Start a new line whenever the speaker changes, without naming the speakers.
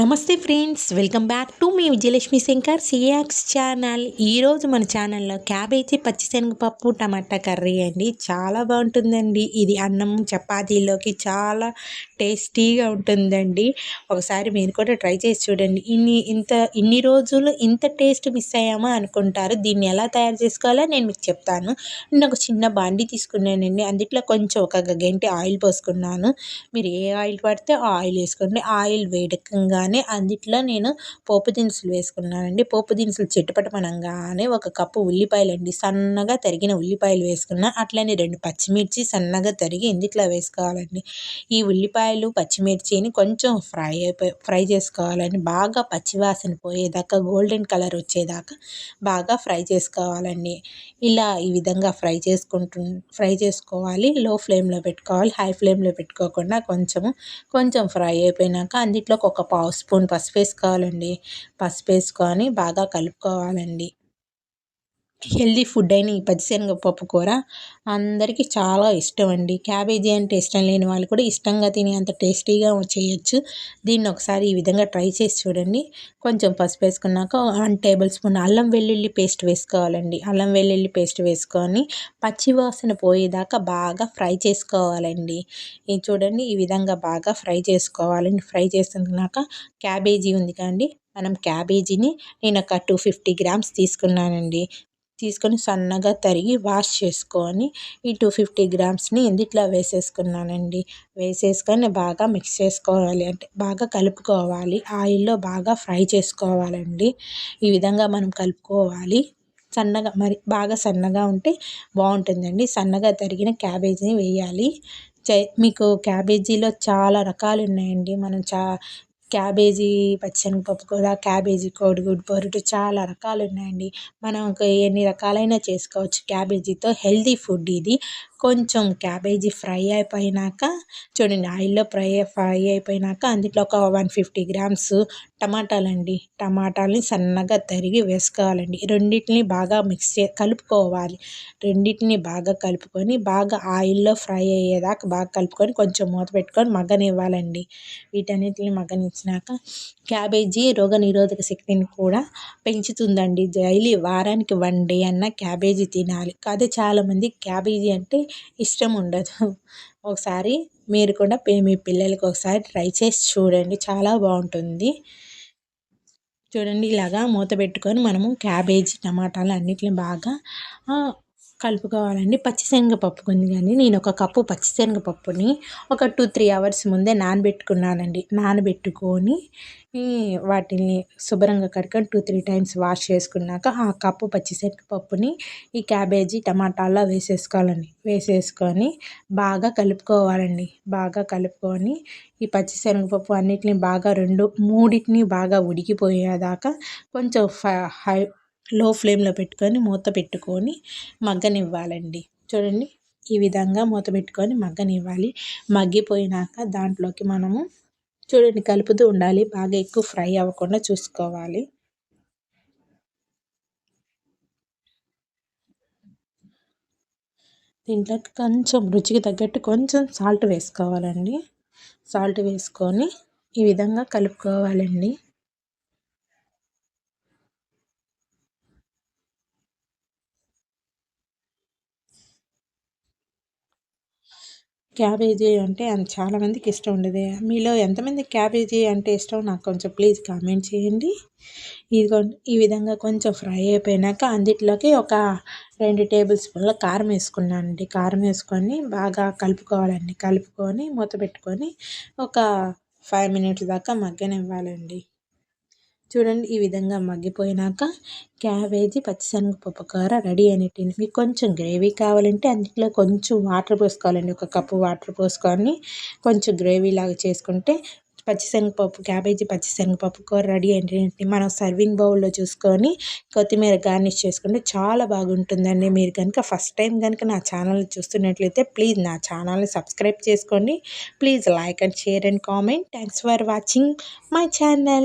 నమస్తే friends welcome back to మీ విజయలక్ష్మి శంకర్ సియాక్స్ ఛానల్. ఈరోజు మన ఛానల్లో క్యాబేజీ పచ్చిశనగపప్పు టమాటా కర్రీ అండి. చాలా బాగుంటుందండి. ఇది అన్నం చపాతీలోకి చాలా టేస్టీగా ఉంటుందండి. ఒకసారి మీరు కూడా ట్రై చేసి చూడండి. ఇన్ని ఇంత ఇన్ని రోజులు ఇంత టేస్ట్ మిస్ అయ్యామా అనుకుంటారు. దీన్ని ఎలా తయారు చేసుకోవాలో నేను మీకు చెప్తాను. నేను ఒక చిన్న బాండి తీసుకున్నానండి. అందుట్లో కొంచెం ఒక గంటి ఆయిల్ పోసుకున్నాను. మీరు ఏ ఆయిల్ పడితే ఆ ఆయిల్ వేసుకోండి. ఆయిల్ వేడకంగానే అందుట్లో నేను పోపు దినుసులు వేసుకున్నానండి. పోపు దినుసులు చిట్టుపటమనంగానే ఒక కప్పు ఉల్లిపాయలు అండి సన్నగా తరిగిన ఉల్లిపాయలు వేసుకున్న అట్లనే రెండు పచ్చిమిర్చి సన్నగా తరిగి ఇందుట్లో వేసుకోవాలండి. ఈ ఉల్లిపాయలు పచ్చిమిర్చిని కొంచెం ఫ్రై అయిపోయి ఫ్రై చేసుకోవాలండి. బాగా పచ్చివాసన పోయేదాకా గోల్డెన్ కలర్ వచ్చేదాకా బాగా ఫ్రై చేసుకోవాలండి. ఇలా ఈ విధంగా ఫ్రై చేసుకుంటు ఫ్రై చేసుకోవాలి. లో ఫ్లేమ్లో పెట్టుకోవాలి. హై ఫ్లేమ్లో పెట్టుకోకుండా కొంచెము కొంచెం ఫ్రై అయిపోయినాక అందులోకి ఒక పావు స్పూన్ పసుపు వేసుకోవాలండి. పసుపు వేసుకొని బాగా కలుపుకోవాలండి. హెల్దీ ఫుడ్ అయిన ఈ పచ్చిశనగపప్పు కూర అందరికీ చాలా ఇష్టం అండి క్యాబేజీ అంటే ఇష్టం లేని వాళ్ళు కూడా ఇష్టంగా తినే అంత టేస్టీగా చేయొచ్చు. దీన్ని ఒకసారి ఈ విధంగా ట్రై చేసి చూడండి. కొంచెం పసుపు వేసుకున్నాక వన్ టేబుల్ స్పూన్ అల్లం వెల్లుల్లి పేస్ట్ వేసుకోవాలండి. అల్లం వెల్లుల్లి పేస్ట్ వేసుకొని పచ్చివాసన పోయేదాకా బాగా ఫ్రై చేసుకోవాలండి. ఇది చూడండి ఈ విధంగా బాగా ఫ్రై చేసుకోవాలండి. ఫ్రై చేసుకున్నాక క్యాబేజీ ఉంది కాండి మనం క్యాబేజీని నేను ఒక టూ ఫిఫ్టీ గ్రామ్స్ తీసుకున్నానండి. తీసుకొని సన్నగా తరిగి వాష్ చేసుకొని ఈ టూ ఫిఫ్టీ గ్రామ్స్ని ఇందిట్లో వేసేసుకున్నానండి? వేసేసుకొని బాగా మిక్స్ చేసుకోవాలి. అంటే బాగా కలుపుకోవాలి. ఆయిల్లో బాగా ఫ్రై చేసుకోవాలండి. ఈ విధంగా మనం కలుపుకోవాలి. సన్నగా మరి బాగా సన్నగా ఉంటే బాగుంటుందండి. సన్నగా తరిగిన క్యాబేజీని వేయాలి. మీకు క్యాబేజీలో చాలా రకాలు ఉన్నాయండి మనం చా క్యాబేజీ పచ్చిశనగపప్పు కూర క్యాబేజీ కోడిగుడ్డు పొరుటు చాలా రకాలు ఉన్నాయండి మనం ఎన్ని రకాలైన చేసుకోవచ్చు క్యాబేజీతో. హెల్తీ ఫుడ్ ఇది. కొంచెం క్యాబేజీ ఫ్రై అయిపోయినాక చూడండి ఆయిల్లో ఫ్రై ఫ్రై అయిపోయినాక అందులో ఒక వన్ ఫిఫ్టీ గ్రామ్స్ టమాటాలండి. టమాటాలని సన్నగా తరిగి వేసుకోవాలండి. రెండింటిని బాగా మిక్స్ చే కలుపుకోవాలి. రెండింటిని బాగా కలుపుకొని బాగా ఆయిల్లో ఫ్రై అయ్యేదాకా బాగా కలుపుకొని కొంచెం మూత పెట్టుకొని మగ్గనివ్వాలండి. వీటన్నిటిని మగ్గనిచ్చినాక క్యాబేజీ రోగ నిరోధక శక్తిని కూడా పెంచుతుందండి. డైలీ వారానికి వన్ డే అన్న క్యాబేజీ తినాలి. కాదే చాలామంది క్యాబేజీ అంటే ఇష్టం ఉండదు. ఒకసారి మీరు కూడా మీ పిల్లలకి ఒకసారి ట్రై చేసి చూడండి. చాలా బాగుంటుంది. చూడండి ఇలాగా మూత పెట్టుకొని మనము క్యాబేజీ టమాటాలు అన్నిటిని బాగా కలుపుకోవాలండి. పచ్చిశనగపప్పు ఉంది కానీ నేను ఒక కప్పు పచ్చిశనగపప్పుని ఒక టూ త్రీ అవర్స్ ముందే నానబెట్టుకున్నానండి. నానబెట్టుకొని వాటిని శుభ్రంగా కడుక్కొని టూ త్రీ టైమ్స్ వాష్ చేసుకున్నాక ఆ కప్పు పచ్చిశనగపప్పుని ఈ క్యాబేజీ టమాటాల్లో వేసేసుకోవాలండి. వేసేసుకొని బాగా కలుపుకోవాలండి. బాగా కలుపుకొని ఈ పచ్చిశనగపప్పు అన్నిటిని బాగా రెండు మూడింటిని బాగా ఉడికిపోయేదాకా కొంచెం హై లో ఫ్లేమ్లో పెట్టుకొని మూత పెట్టుకొని మగ్గనివ్వాలండి. చూడండి ఈ విధంగా మూత పెట్టుకొని మగ్గనివ్వాలి. మగ్గిపోయినాక దాంట్లోకి మనము చూడండి కలుపుతూ ఉండాలి. బాగా ఎక్కువ ఫ్రై అవ్వకుండా చూసుకోవాలి. దీంట్లో కొంచెం రుచికి తగ్గట్టు కొంచెం సాల్ట్ వేసుకోవాలండి. సాల్ట్ వేసుకొని ఈ విధంగా కలుపుకోవాలండి. క్యాబేజీ అంటే చాలామందికి ఇష్టం ఉండదు. మీలో ఎంతమంది క్యాబేజీ అంటే ఇష్టం? నాకు కొంచెం ప్లీజ్ కామెంట్ చేయండి. ఇది ఈ విధంగా కొంచెం ఫ్రై అయిపోయినాక అందుట్లోకి ఒక రెండు టేబుల్ స్పూన్ల కారం వేసుకున్నానండి. కారం వేసుకొని బాగా కలుపుకోవాలండి. కలుపుకొని మూత పెట్టుకొని ఒక ఫైవ్ మినిట్స్ దాకా మగ్గనివ్వాలండి. చూడండి ఈ విధంగా మగ్గిపోయినాక క్యాబేజీ పచ్చిశనగపప్పు కూర రెడీ అనేటివి మీకు కొంచెం గ్రేవీ కావాలంటే అందులో కొంచెం వాటర్ పోసుకోవాలండి. ఒక కప్పు వాటర్ పోసుకొని కొంచెం గ్రేవీ లాగా చేసుకుంటే పచ్చిశనగపప్పు క్యాబేజీ పచ్చిశనగపప్పు కూర రెడీ అయినట్టు మనం సర్వింగ్ బౌల్లో చూసుకొని కొత్తిమీర గార్నిష్ చేసుకుంటే చాలా బాగుంటుందండి. మీరు కనుక ఫస్ట్ టైం కనుక నా ఛానల్ చూస్తున్నట్లయితే ప్లీజ్ నా ఛానల్ని సబ్స్క్రైబ్ చేసుకోండి. Please like and share and comment. Thanks for watching my channel.